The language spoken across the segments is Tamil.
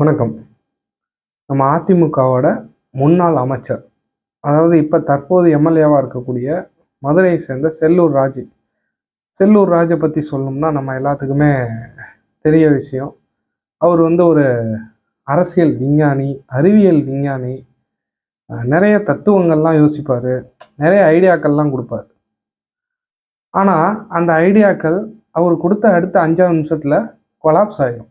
வணக்கம். நம்ம அதிமுகவோட முன்னாள் அமைச்சர் அதாவது இப்போ தற்போது எம்எல்ஏவாக இருக்கக்கூடிய மதுரையை சேர்ந்த செல்லூர் ராஜு. செல்லூர் ராஜை பற்றி சொல்லணும்னா நம்ம எல்லாத்துக்குமே தெரிய விஷயம். அவர் வந்து ஒரு அரசியல் விஞ்ஞானி அறிவியல் விஞ்ஞானி. நிறைய தத்துவங்கள்லாம் யோசிப்பார். நிறைய ஐடியாக்கள்லாம் கொடுப்பார். ஆனால் அந்த ஐடியாக்கள் அவர் கொடுத்த அடுத்த அஞ்சாவது நிமிஷத்தில் கொலாப்ஸ் ஆகிடும்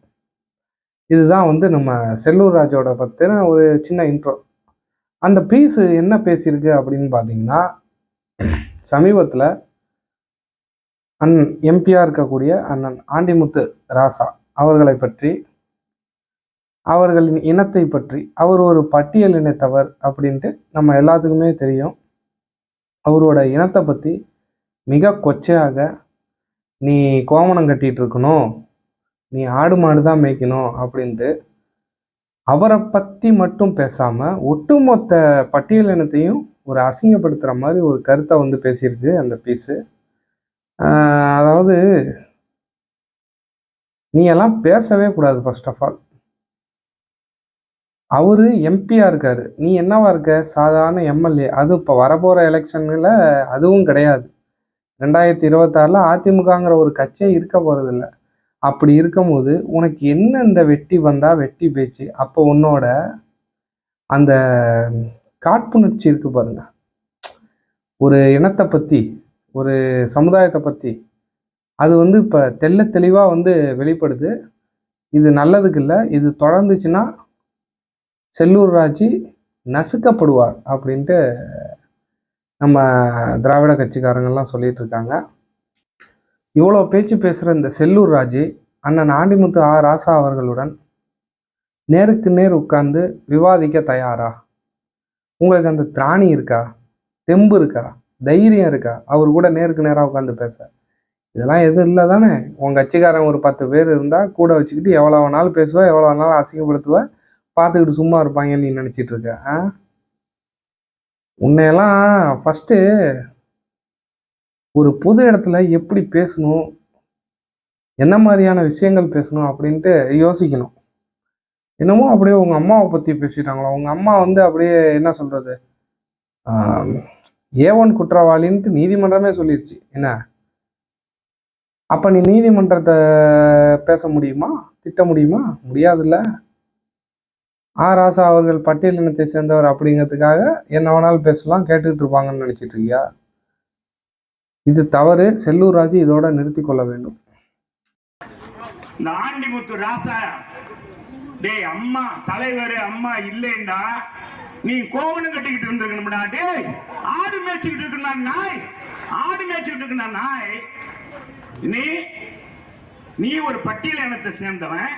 இதுதான் வந்து நம்ம செல்லூர் ராஜோட பற்றின ஒரு சின்ன இன்ட்ரோ அந்த பீஸு என்ன பேசியிருக்கு அப்படின்னு பார்த்தீங்கன்னா சமீபத்தில் அன் எம்பியாக இருக்கக்கூடிய அண்ணன் ஆண்டிமுத்து ராசா அவர்களை பற்றி அவர்களின் இனத்தை பற்றி அவர் ஒரு பட்டியல் இனத்தவர் அப்படின்ட்டு நம்ம எல்லாத்துக்குமே தெரியும். அவரோட இனத்தை பற்றி மிக கொச்சையாக நீ கோமணம் கட்டிகிட்டு இருக்கணும் நீ ஆடு மாடு தான் மேய்க்கணும் அப்படின்ட்டு அவரை பற்றி மட்டும் பேசாமல் ஒட்டுமொத்த பட்டியலினத்தையும் ஒரு அசிங்கப்படுத்துகிற மாதிரி ஒரு கருத்தை வந்து பேசியிருக்கு அந்த பீஸு அதாவது நீ எல்லாம் பேசவே கூடாது ஃபர்ஸ்ட் ஆஃப் ஆல் அவர் எம்பியா இருக்கார். நீ என்னவா இருக்க? சாதாரண எம்எல்ஏ அது இப்போ வரப்போகிற எலெக்ஷனில் அதுவும் கிடையாது. ரெண்டாயிரத்தி இருபத்தாறில் அதிமுகங்கிற ஒரு கட்சியே இருக்க போகிறதில்ல அப்படி இருக்கும்போது உனக்கு என்ன இந்த வெட்டி வந்தால் வெட்டி பேச்சு? அப்போ உன்னோட அந்த காட்புணர்ச்சி இருக்கு பாருங்க. ஒரு இனத்தை பற்றி ஒரு சமுதாயத்தை பற்றி அது வந்து இப்போ தெள்ள தெளிவாக வந்து வெளிப்படுது. இது நல்லதுக்கு இல்லை இது தொடர்ந்துச்சுன்னா செல்லூர் ராஜி நசுக்கப்படுவார் அப்படின்ட்டு நம்ம திராவிட கட்சிக்காரங்கள்லாம் சொல்லிட்டு இருக்காங்க. இவ்வளோ பேச்சு பேசுகிற இந்த செல்லூர் ராஜு அண்ணன் ஆண்டிமுத்து ஆ. ராசா அவர்களுடன் நேருக்கு நேர் உட்கார்ந்து விவாதிக்க தயாரா? உங்களுக்கு அந்த திராணி இருக்கா? தெம்பு இருக்கா? தைரியம் இருக்கா? அவர் கூட நேருக்கு நேராக உட்காந்து பேச. இதெல்லாம் எதுவும் இல்லை தானே? உங்கள் கட்சிக்காரன் ஒரு பத்து பேர் இருந்தால் கூட வச்சுக்கிட்டு எவ்வளோ வேணாலும் பேசுவேன் எவ்வளோ வேணாலும் அசிங்கப்படுத்துவ? பார்த்துக்கிட்டு சும்மா இருப்பாங்கன்னு நீ நினச்சிட்டு இருக்க ஆ? உன்னையெல்லாம் ஃபஸ்ட்டு ஒரு பொது இடத்துல எப்படி பேசணும் என்ன மாதிரியான விஷயங்கள் பேசணும் அப்படின்ட்டு யோசிக்கணும். என்னமோ அப்படியே உங்கள் அம்மாவை பற்றி பேசிட்டாங்களோ? உங்கள் அம்மா வந்து அப்படியே என்ன சொல்கிறது ஏ ஒன் குற்றவாளின்ட்டு நீதிமன்றமே சொல்லிடுச்சு என்ன? அப்போ நீ நீதிமன்றத்தை பேச முடியுமா? திட்ட முடியுமா? முடியாதுல்ல. ஆ ராசா அவர்கள் பட்டியலினத்தை சேர்ந்தவர் அப்படிங்கிறதுக்காக என்ன வேணாலும் பேசலாம் கேட்டுக்கிட்டு இருப்பாங்கன்னு நினச்சிட்டு இருக்கியா? இது தவறு. செல்லூர் ராஜு இதோட நிறுத்தி கொள்ள வேண்டும். இந்த ஆண்டிமுத்து ராசா டேய் அம்மா தலைவர் அம்மா இல்லைண்டா நீ கோவணம் கட்டிக்கிட்டு இருந்திருக்கணும்டா டேய். ஆடு மேய்ச்சிக்கிட்டு இருக்கா நாய். ஆடு மேய்ச்சிக்கிட்டு இருக்கா நாய். நீ நீ ஒரு பட்டியல் இனத்தை சேர்ந்தவன்.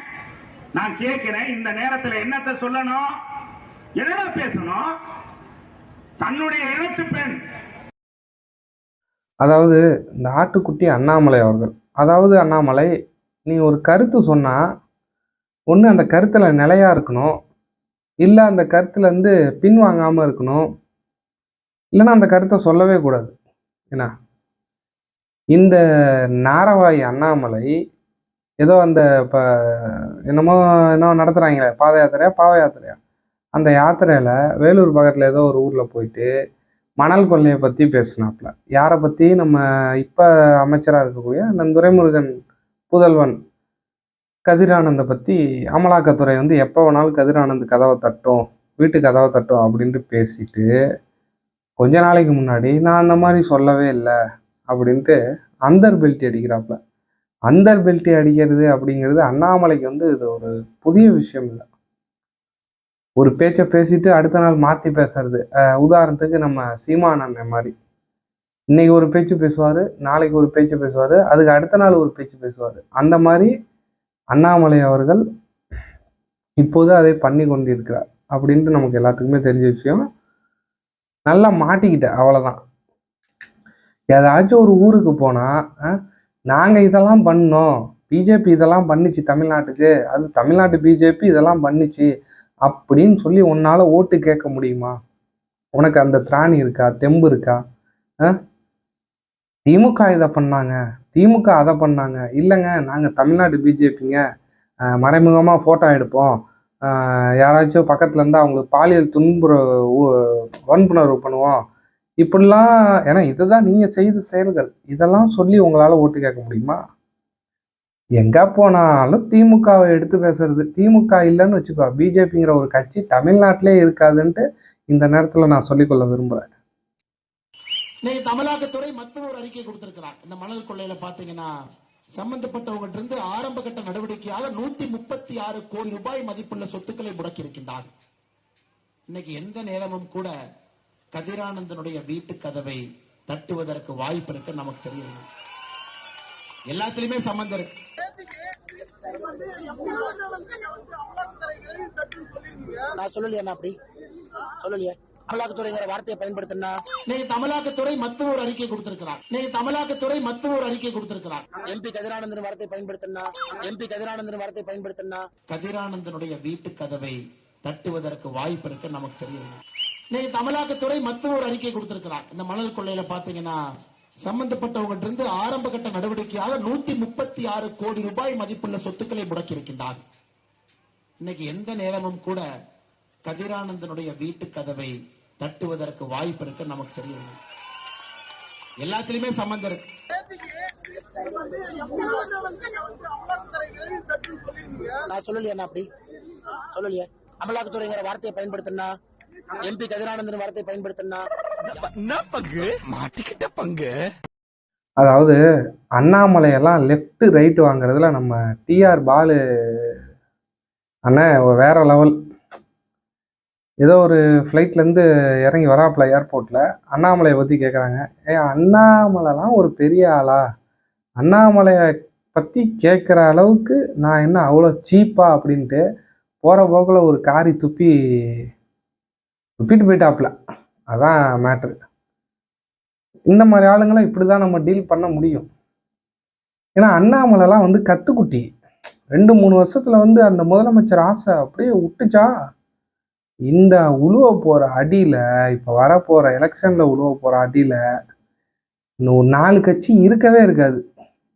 நான் கேட்கிறேன் இந்த நேரத்துல என்னத்தை சொல்லணும்? என்னடா பேசணும்? தன்னுடைய இனத்து பெண். அதாவது இந்த ஆட்டுக்குட்டி அண்ணாமலை அவர்கள். அதாவது அண்ணாமலை நீ ஒரு கருத்து சொன்னால் ஒன்று அந்த கருத்தில் நிலையாக இருக்கணும் இல்லை அந்த கருத்துலேருந்து பின்வாங்காமல் இருக்கணும் இல்லைன்னா அந்த கருத்தை சொல்லவே கூடாது. என்ன? இந்த நாரவாய் அண்ணாமலை ஏதோ அந்த இப்போ என்னமோ என்னமோ நடத்துகிறாங்களே பாத யாத்திரையா பாவ யாத்திரையா? அந்த யாத்திரையில் வேலூர் பக்கத்தில் ஏதோ ஒரு ஊரில் போயிட்டு மணல் கொள்ளையை பற்றி பேசினாப்புல யாரை பற்றி நம்ம இப்போ அமைச்சராக இருக்கக்கூடிய அந்த துரைமுருகன் புதல்வன் கதிரானந்தை பற்றி அமலாக்கத்துறை வந்து எப்போ வேணாலும் கதிரானந்த் கதவை தட்டும் வீட்டு கதவை தட்டும் அப்படின்ட்டு பேசிட்டு கொஞ்ச நாளைக்கு முன்னாடி நான் அந்த மாதிரி சொல்லவே இல்லை அப்படின்ட்டு அந்தர் பெல்ட்டி அடிக்கிறாப்புல அந்தர் பெல்ட்டி அடிக்கிறது அப்படிங்கிறது அண்ணாமலைக்கு வந்து இது ஒரு புதிய விஷயம் இல்லை. ஒரு பேச்சை பேசிட்டு அடுத்த நாள் மாற்றி பேசுறது. உதாரணத்துக்கு நம்ம சீமான் அண்ணன் மாதிரி. இன்னைக்கு ஒரு பேச்சு பேசுவார் நாளைக்கு ஒரு பேச்சு பேசுவார் அதுக்கு அடுத்த நாள் ஒரு பேச்சு பேசுவார். அந்த மாதிரி அண்ணாமலை அவர்கள் இப்போது அதை பண்ணி கொண்டிருக்கிறார் அப்படின்ட்டு நமக்கு எல்லாத்துக்குமே தெரிஞ்ச விஷயம். நல்லா மாட்டிக்கிட்ட அவ்வளோதான் ஏதாச்சும் ஒரு ஊருக்கு போனால் நாங்கள் இதெல்லாம் பண்ணோம் பிஜேபி இதெல்லாம் பண்ணுச்சு தமிழ்நாட்டுக்கு அது தமிழ்நாட்டு பிஜேபி இதெல்லாம் பண்ணுச்சு அப்படின்னு சொல்லி உன்னால் ஓட்டு கேட்க முடியுமா? உனக்கு அந்த திராணி இருக்கா? தெம்பு இருக்கா? ஆ? திமுக இதை பண்ணாங்க. திமுக அதை பண்ணாங்க. இல்லைங்க நாங்கள் தமிழ்நாடு பிஜேபிங்க. மறைமுகமாக ஃபோட்டோ எடுப்போம். யாராச்சும் பக்கத்துல இருந்தா அவங்களுக்கு பாலியல் துன்புற வன்புணர்வு பண்ணுவோம். இப்படிலாம் ஏன்னா இதுதான் நீங்கள் செய்த செயல்கள். இதெல்லாம் சொல்லி உங்களால் ஓட்டு கேட்க முடியுமா? எங்கே போனாலும் திமுகவை எடுத்து பேசுறது. திமுக இல்லைன்னு வச்சுக்கோ பிஜேபிங்கிற ஒரு கட்சி தமிழ்நாட்டிலே இருக்காதுன்ட்டு இந்த நேரத்தில் நான் சொல்லிக்கொள்ள விரும்புறேன். இன்னைக்கு தமிழகத்துறை மற்றொரு ஒரு அறிக்கை கொடுத்திருக்கிறார். இந்த மணல் கொள்ளையில பாத்தீங்கன்னா சம்பந்தப்பட்டவங்க இருந்து ஆரம்ப கட்ட நடவடிக்கையாக நூத்தி முப்பத்தி ஆறு கோடி ரூபாய் மதிப்புள்ள சொத்துக்களை முடக்கி இருக்கின்றார் இன்னைக்கு எந்த நேரமும் கூட கதிரானந்தனுடைய வீட்டு கதவை தட்டுவதற்கு வாய்ப்பு இருக்கு நமக்கு தெரியும் எல்லாத்திலுமே சம்பந்தம் இருக்கு. நான் சொல்லலையா அப்படி. சொல்லலையே. அமலாக்கத்துறைங்கிற வார்த்தையை பயன்படுத்தினா? இன்னைக்கு தமிழாக்கத்துறை மத்துவ ஒரு அறிக்கை கொடுத்திருக்கிறார். இன்னைக்கு தமிழாக்கத்துறை மத்துவ ஒரு அறிக்கை கொடுத்திருக்கிறார். எம்பி கதிரானந்தன் வார்த்தையை பயன்படுத்தினா? எம்பி கதிரானந்தன் வார்த்தையை பயன்படுத்தினா? கதிரானந்தனுடைய வீட்டு கதவை தட்டுவதற்கு வாய்ப்பு இருக்கு நமக்கு தெரியும் இன்னைக்கு தமிழாக்கத்துறை மத்துவ ஒரு அறிக்கை கொடுத்திருக்கிறார். இந்த மணல் கொள்ளையில பாத்தீங்கன்னா சம்பந்தப்பட்டவங்க இருந்து ஆரம்ப கட்ட நடவடிக்கையாக நூத்தி முப்பத்தி ஆறு கோடி ரூபாய் மதிப்புள்ள சொத்துக்களை முடக்கி இருக்கின்றார் இன்னைக்கு எந்த நேரமும் கூட கதிரானந்தனுடைய வீட்டு கதவை தட்டுவதற்கு வாய்ப்பு இருக்கு நமக்கு தெரியும் எல்லாத்திலுமே சம்பந்தம் இருக்கு. நான் சொல்லலையா அப்படி. சொல்லலையே. அமலாக்கத்துறைங்கிற வார்த்தையை பயன்படுத்தினா எம்பி கதிரானந்தன் வார்த்தையை பயன்படுத்தினா அதாவது அண்ணாமலையெல்லாம் லெஃப்ட் ரைட் வாங்குறதுல நம்ம டிஆர் பாலு அண்ணன் வேற லெவல் ஏதோ ஒரு ஃப்ளைட்லேருந்து இறங்கி வராப்புல ஏர்போர்ட்டில் அண்ணாமலையை பற்றி கேட்குறாங்க ஏ அண்ணாமலைலாம் ஒரு பெரிய ஆளா? அண்ணாமலையை பற்றி கேட்குற அளவுக்கு நான் என்ன அவ்வளோ சீப்பா அப்படின்ட்டு போகிற போக்கில் ஒரு காரி துப்பி துப்பிட்டு போயிட்டாப்புல. அதான் மேட்ரு இந்த மாதிரி ஆளுங்களை இப்படி தான் நம்ம டீல் பண்ண முடியும். ஏன்னா அண்ணாமலைலாம் வந்து கத்துக்குட்டி. ரெண்டு மூணு வருஷத்தில் வந்து அந்த முதலமைச்சர் ஆசை அப்படியே விட்டுச்சா இந்த உழுவ போகிற அடியில் இப்போ வரப்போகிற எலெக்ஷனில் உழுவ போகிற அடியில் இன்னும் ஒரு நாலு கட்சி இருக்கவே இருக்காது.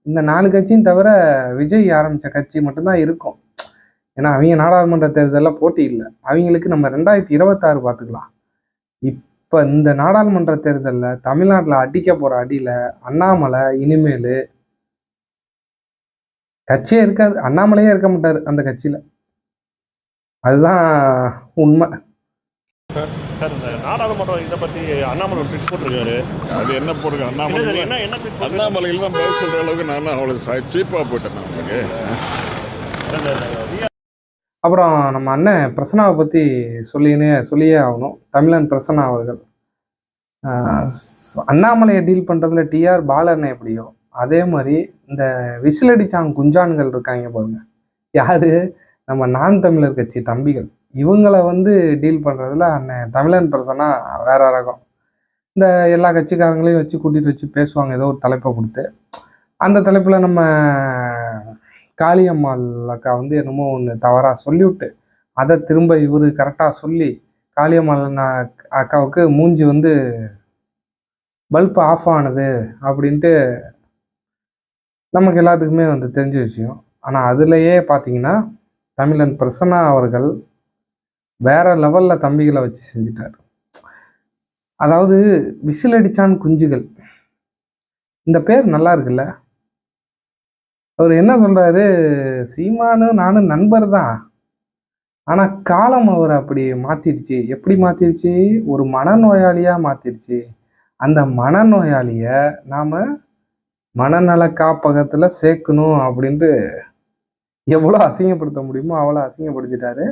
இந்த நாலு கட்சியும் தவிர விஜய் ஆரம்பித்த கட்சி மட்டும்தான் இருக்கும். ஏன்னா அவங்க நாடாளுமன்ற தேர்தலில் போட்டி இல்லை. அவங்களுக்கு நம்ம ரெண்டாயிரத்தி இருபத்தாறு பார்த்துக்கலாம். இப் இப்போ இந்த நாடாளுமன்ற தேர்தலில் தமிழ்நாட்டில் அடிக்க போகிற அடியில் அண்ணாமலை இனிமேல் கட்சியே இருக்காது. அண்ணாமலையே இருக்க மாட்டார் அந்த கட்சியில். அதுதான் உண்மை. சார் இந்த நாடாளுமன்றம் இதை பத்தி அண்ணாமலை ஒரு ட்விட் போட்டிருக்காரு. அது என்ன போடுங்க அண்ணாமலை என்ன என்ன ட்விட் போட்டிருக்காரு? அண்ணாமலையில் தான் பதில் சொல்ற அளவுக்கு நான் அவ்வளவு சீப்பா போயிட்டேன் நான் உங்களுக்கு அப்புறம் நம்ம அண்ணன் பிரசன்னாவை பற்றி சொல்லினே சொல்லியே ஆகணும். தமிழன் பிரசன்னா அவர்கள். அண்ணாமலையை டீல் பண்ணுறதுல டிஆர் பாலன் எப்படியோ? அதே மாதிரி இந்த விசிலடிச்சாங் குஞ்சான்கள் இருக்காங்க பாருங்க. யாரு? நம்ம நான் தமிழர் கட்சி தம்பிகள். இவங்களை வந்து டீல் பண்ணுறதுல அண்ணன் தமிழன் பிரசன்னா வேற ரகம். இந்த எல்லா கட்சிக்காரங்களையும் வச்சு கூட்டிகிட்டு வச்சு பேசுவாங்க. ஏதோ ஒரு தலைப்பை கொடுத்து. அந்த தலைப்பில் நம்ம காளியம்மாள் அக்கா வந்து என்னமோ ஒன்று தவறாக சொல்லிவிட்டு அதை திரும்ப இவர் கரெக்டாக சொல்லி காளியம்மாள் அக்காவுக்கு மூஞ்சி வந்து பல்ப் ஆஃப் ஆனது அப்படின்ட்டு நமக்கு எல்லாத்துக்குமே வந்து தெரிஞ்ச விஷயம். ஆனால் அதுலேயே பார்த்தீங்கன்னா தமிழன் பிரசன்னா அவர்கள் வேற லெவலில் தம்பிகளை வச்சு செஞ்சிட்டார். அதாவது விசில் அடிச்சான் குஞ்சுகள். இந்த பேர் நல்லா இருக்குல்ல? அவர் என்ன சொல்கிறாரு சீமானு நானும் நண்பர் தான் ஆனால் காலம் அவர் அப்படி மாத்திருச்சு. எப்படி மாத்திருச்சு? ஒரு மனநோயாளியாக மாத்திருச்சு. அந்த மனநோயாளியை நாம் மனநல காப்பகத்தில் சேர்க்கணும் அப்படின்ட்டு எவ்வளோ அசிங்கப்படுத்த முடியுமோ அவ்வளோ அசிங்கப்படுத்திட்டாரு.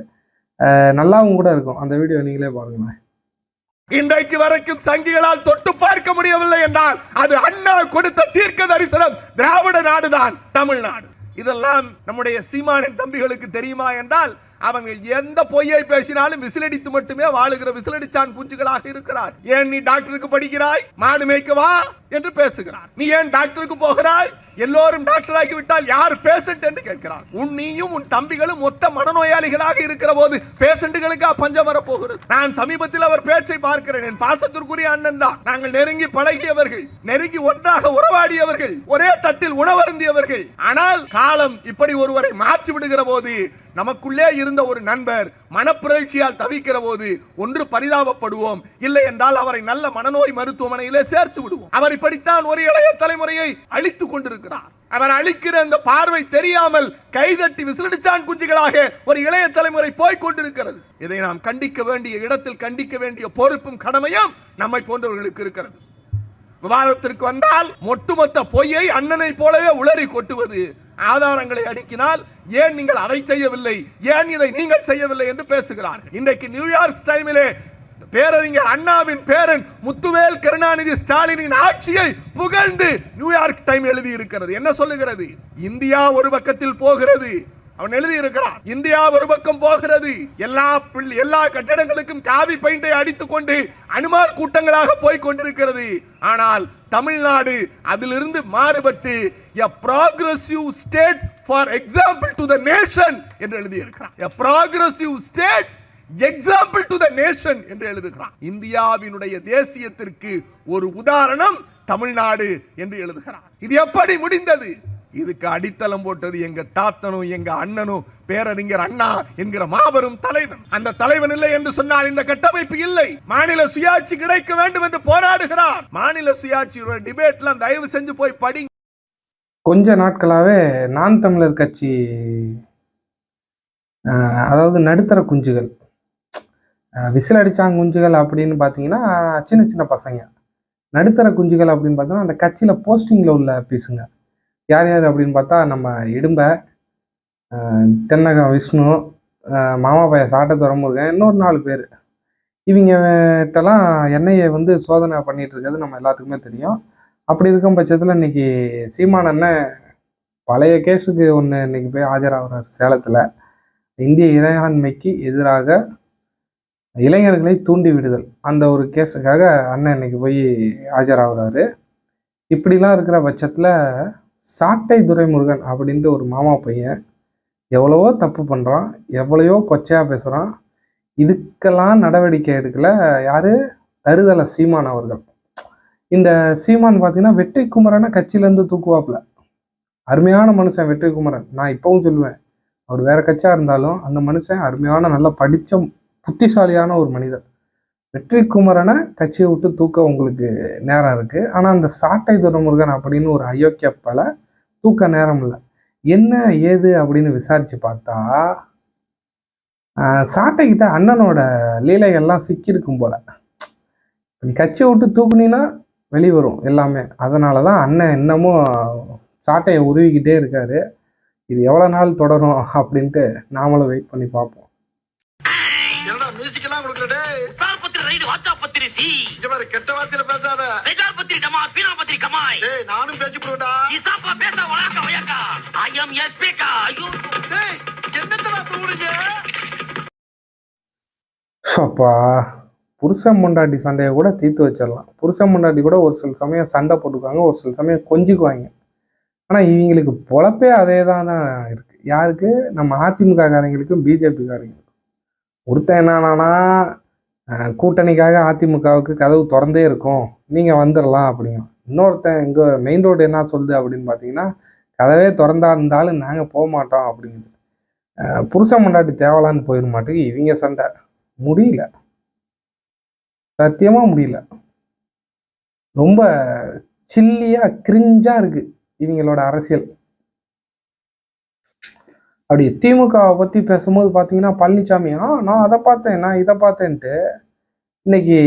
நல்லாவும் கூட இருக்கும். அந்த வீடியோ நீங்களே பாருங்களேன். இன்றைக்கு வரைக்கும் சங்கிகளால் தொட்டு பார்க்க முடியவில்லை என்றால் அது அண்ணா கொடுத்த தீர்க்க தரிசனம் திராவிட நாடுதான் தமிழ்நாடு. இதெல்லாம் நம்முடைய சீமானின் தம்பிகளுக்கு தெரியுமா என்றால் அவங்க எந்த பொய்யை பேசினாலும் விசிலடித்து மட்டுமே வாழுகிற விசிலடிச்சான் பூச்சிகளாக இருக்கிறார். ஏன் நீ டாக்டருக்கு படிக்கிறாய்? மாடு மேய்க்க வா என்று பேசுகிறார். நீ ஏன் டாக்டருக்கு போகிறாய்? எல்லோரும் டாக்டர் ஆகிவிட்டால் யார் பேஷண்ட் என்று கேட்கிறார். உன் நீயும் உன் தம்பிகளும் மொத்த மனநோயாளிகளாக இருக்கிற போது பேஷண்ட்டுகளுக்கா பஞ்சம் வரப்போகிறது. நான் சமீபத்தில் அவர் பேச்சை பார்க்கிறேன். என் பாசத்திற்குரிய அண்ணன் தான். நாங்கள் நெருங்கி பழகியவர்கள் நெருங்கி ஒன்றாக உறவாடியவர்கள் ஒரே தட்டில் உணவருந்தியவர்கள். ஆனால் காலம் இப்படி ஒருவரை மாற்றி விடுகிற போது நமக்குள்ளே இருந்த ஒரு நண்பர் மனப்புரட்சியால் தவிக்கிற போது ஒன்று பரிதாபப்படுவோம். இல்லை என்றால் அவரை நல்ல மனநோய் மருத்துவமனையிலே சேர்த்து விடுவோம். அவர் இப்படித்தான் ஒரு இளைய தலைமுறையை அழித்துக் கொண்டிருக்கிறார். அவர் அளிக்கிற அந்த பார்வை தெரியாமல் கைதட்டி விசிலடிச்சான் குஞ்சுகளாக. ஒரு இளைய தலைமுறை போய் கொண்டிருக்கிறது. இதை நாம் கண்டிக்க வேண்டிய இடத்தில் கண்டிக்க வேண்டிய பொறுப்பும் கடமையும் நம்மை போன்றவர்களுக்கு இருக்கிறது. விவாதத்திற்கு வந்தால் ஒட்டுமொத்த பொய்யை அண்ணனை போலவே உளறி கொட்டுவது ஆதாரங்களை அடுக்கினால் ஏன் நீங்கள் அதை செய்யவில்லை ஏன் இதை நீங்கள் செய்யவில்லை என்று பேசுகிறார்கள். இன்றைக்கு நியூயார்க் டைமிலே பேரறிஞர் அண்ணாவின் பேரன் முத்துவேல் கருணாநிதி ஸ்டாலினின் ஆட்சியை புகழ்ந்து நியூயார்க் டைம் எழுதி இருக்கிறது என்ன சொல்லுகிறது? இந்தியா ஒரு பக்கத்தில் போகிறது. அவன் எழுதி இருக்கிறான் இந்தியா ஒரு பக்கம் போகிறது. எல்லா எல்லா கட்டடங்களுக்கும் காவி பெயிண்டை அடித்துக் கொண்டு அனுமார் கூட்டங்களாக போய் கொண்டிருக்கிறது. ஆனால் தமிழ்நாடு அதிலிருந்து மாறுபட்டு a progressive state for example to the nation என்று எழுதி இருக்கிறான் a state example to the nation என்று எழுதுகிறான். இந்தியாவினுடைய தேசியத்திற்கு ஒரு உதாரணம் தமிழ்நாடு என்று எழுதுகிறான். இது எப்படி முடிந்தது? இதுக்கு அடித்தளம் போட்டது எங்க தாத்தனும் எங்க அண்ணனும் பேரறிஞர் அண்ணா என்கிற மாபெரும் தலைவன். அந்த தலைவன் இல்லை என்று சொன்னால் இந்த கட்டமைப்பு இல்லை. மாநில சுயாட்சி கிடைக்க வேண்டும் என்று போராடுகிறார். மாநில சுயாட்சியோட டிபேட்லாம் தயவு செஞ்சு போய் படி. கொஞ்ச நாட்களாகவே நான் தமிழர் கட்சி ஆஹ், அதாவது நடுத்தர குஞ்சுகள் விசில் அடித்தாங்க குஞ்சுகள் அப்படின்னு பார்த்தீங்கன்னா சின்ன சின்ன பசங்க. நடுத்தர குஞ்சுகள் அப்படின்னு பார்த்தோன்னா அந்த கட்சியில் போஸ்டிங்கில் உள்ள பீஸுங்க யார் யார் அப்படின்னு பார்த்தா நம்ம இடும்ப தென்னகம் விஷ்ணு மாமா பையன் சாட்டை துறமுருகன் இன்னொரு நாலு பேர். இவங்ககிட்டலாம் எண்ணெயை வந்து சோதனை பண்ணிகிட்டு இருக்கிறது நம்ம எல்லாத்துக்குமே தெரியும். அப்படி இருக்கும் பட்சத்தில் இன்னைக்கு சீமான் அண்ணன் பழைய கேஸுக்கு ஒன்று இன்னைக்கு போய் ஆஜராகிறார் சேலத்தில். இந்திய இறையாண்மைக்கு எதிராக இளைஞர்களை தூண்டி விடுதல். அந்த ஒரு கேஸுக்காக அண்ணன் இன்னைக்கு போய் ஆஜராகிறாரு. இப்படிலாம் இருக்கிற பட்சத்தில் சாட்டை துரைமுருகன் அப்படின்ட்டு ஒரு மாமா பையன் எவ்வளவோ தப்பு பண்ணுறான் எவ்வளையோ கொச்சையாக பேசுகிறான் இதுக்கெல்லாம் நடவடிக்கை எடுக்கல. யாரு? தருதல சீமான் அவர்கள். இந்த சீமான் பார்த்தீங்கன்னா வெற்றி குமரனை கட்சியிலேருந்து தூக்குவாப்புல. அருமையான மனுஷன் வெற்றி குமரன். நான் இப்போவும் சொல்லுவேன். அவர் வேற கட்சியாக இருந்தாலும் அந்த மனுஷன் அருமையான நல்லா படித்த புத்திசாலியான ஒரு மனிதர். வெற்றி குமரனை கட்சியை விட்டு தூக்க உங்களுக்கு நேரம் இருக்குது ஆனால் அந்த சாட்டை துரமுருகன் அப்படின்னு ஒரு அயோக்கிய பல தூக்க நேரம் இல்லை. என்ன ஏது அப்படின்னு விசாரித்து பார்த்தா சாட்டைக்கிட்ட அண்ணனோட லீலைகள்லாம் சிக்கியிருக்கும் போல். நீ கட்சியை விட்டு தூக்குனீன்னா வெளிவரும் எல்லாமே. அதனால தான் அண்ணன் இன்னமும் சாட்டையை உருவிக்கிட்டே இருக்காரு. இது எவ்வளோ நாள் தொடரும் அப்படின்ட்டு நாமளும் வெயிட் பண்ணி பார்ப்போம். எல்லாம் கொடுக்கறடே உத்தார் பத்திரி ரைடு வாச்சா பத்திரி சி. இங்க பாரு கெட்ட வார்த்தையில பேசாத. ரெஜார் பத்திரி டமா பீனா பத்திரி கமாய். டேய் நானும் பேசி போடுடா இசாப்பா பேச வளாக்க வயக்கா. ஐ அம் எஸ்பேக்கா ஐயோ. டேய் என்னத்தடா தூடுங்க அப்பா புருஷன் பொண்டாட்டி சண்டையை கூட தீர்த்து வச்சிடலாம். புருஷன் பொண்டாட்டி கூட ஒரு சில சமயம் சண்டை போட்டுக்குவாங்க ஒரு சில சமயம் கொஞ்சிக்குவாங்க. ஆனால் இவங்களுக்கு பொழப்பே அதே தான் இருக்கு. யாருக்கு? நம்ம அதிமுக காரங்களுக்கும் பிஜேபி காரங்களுக்கும் ஒருத்தன் என்னன்னா கூட்டணிக்காக அதிமுகவுக்கு கதவு திறந்தே இருக்கும். நீங்கள் வந்துடலாம் அப்படிங்க இன்னொருத்தன் இங்கே மெயின் ரோடு என்ன சொல்லுது அப்படின்னு பார்த்தீங்கன்னா கதவே திறந்தா இருந்தாலும் நாங்கள் போக மாட்டோம் அப்படிங்குது. புருஷ புருஷன் தேவலான்னு போயிட மாட்டேங்குது. இவங்க சண்டை. முடியல. சத்தியமாக முடியல. ரொம்ப சில்லியாக கிரிஞ்சாக இருக்குது இவங்களோட அரசியல். அப்படி திமுகவை பற்றி பேசும்போது பார்த்தீங்கன்னா பழனிசாமி ஆ நான் அதை பார்த்தேன் நான் இதை பார்த்தேன்ட்டு. இன்னைக்கு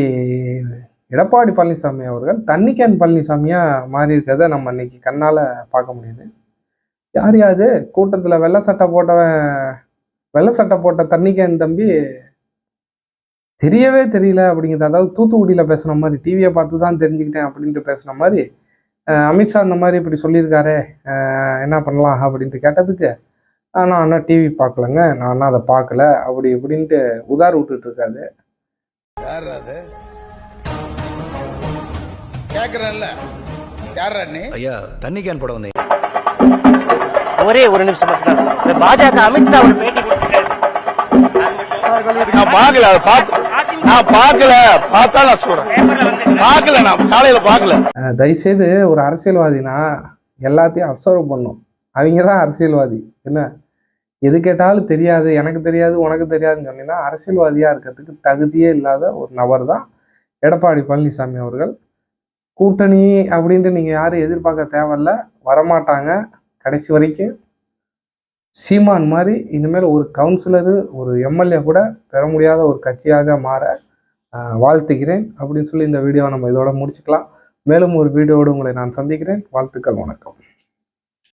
எடப்பாடி பழனிசாமி அவர்கள் தண்ணிக்கேன் பழனிசாமியாக மாறி இருக்கிறத நம்ம இன்னைக்கு கண்ணால் பார்க்க முடியுது. யார் யாது கூட்டத்தில் வெள்ளை சட்டை போட்டவன் வெள்ளை சட்டை போட்ட தண்ணிக்கேன் தம்பி. தெரியவே தெரியல அப்படிங்கிறது அதாவது தூத்துக்குடியில் பேசுன மாதிரி டிவியை பார்த்து தான் தெரிஞ்சுக்கிட்டேன் அப்படின்ட்டு பேசுன மாதிரி அமித்ஷா இந்த மாதிரி இப்படி சொல்லியிருக்காரே என்ன பண்ணலாம் அப்படின்ட்டு கேட்டதுக்கு நான் அண்ணா டிவி பார்க்கலங்க. நான் அண்ணா அதை பார்க்கல. அப்படி இப்படின்ட்டு உதார் விட்டுட்டு இருக்காது யார் அது? கேக்குறேன்ல. யாரா நீ? ஐயா தண்ணி கேன் போட வந்தேன். ஒரே ஒரு நிமிஷம் மட்டும் இந்த பாஜக அமித்ஷா ஒரு பேட்டி கொடுத்திருக்காரு. நான் பார்க்கல அதை பார்த்து நான் பார்க்கல. பார்த்தா நான் சொல்றேன். பார்க்கல நான். காலையில பார்க்கல. தயவுசெய்து ஒரு அரசியல்வாதினா எல்லாத்தையும் அப்சர்வ் பண்ணும். அவங்க தான் அரசியல்வாதி. என்ன? எது கேட்டாலும் தெரியாது எனக்கு தெரியாது உனக்கு தெரியாதுன்னு சொன்னீங்கன்னா அரசியல்வாதியாக இருக்கிறதுக்கு தகுதியே இல்லாத ஒரு நபர் தான் எடப்பாடி பழனிசாமி அவர்கள். கூட்டணி அப்படின்ட்டு நீங்கள் யாரும் எதிர்பார்க்க தேவையில்ல வரமாட்டாங்க. கடைசி வரைக்கும் சீமான் மாதிரி இனிமேல் ஒரு கவுன்சிலரு ஒரு எம்எல்ஏ கூட பெற முடியாத ஒரு கட்சியாக மாற வாழ்த்துக்கிறேன் வாழ்த்துகிறேன் அப்படின்னு சொல்லி இந்த வீடியோவை நம்ம இதோட முடிச்சுக்கலாம். மேலும் ஒரு வீடியோவோடு உங்களை நான் சந்திக்கிறேன். வாழ்த்துக்கள் வணக்கம்.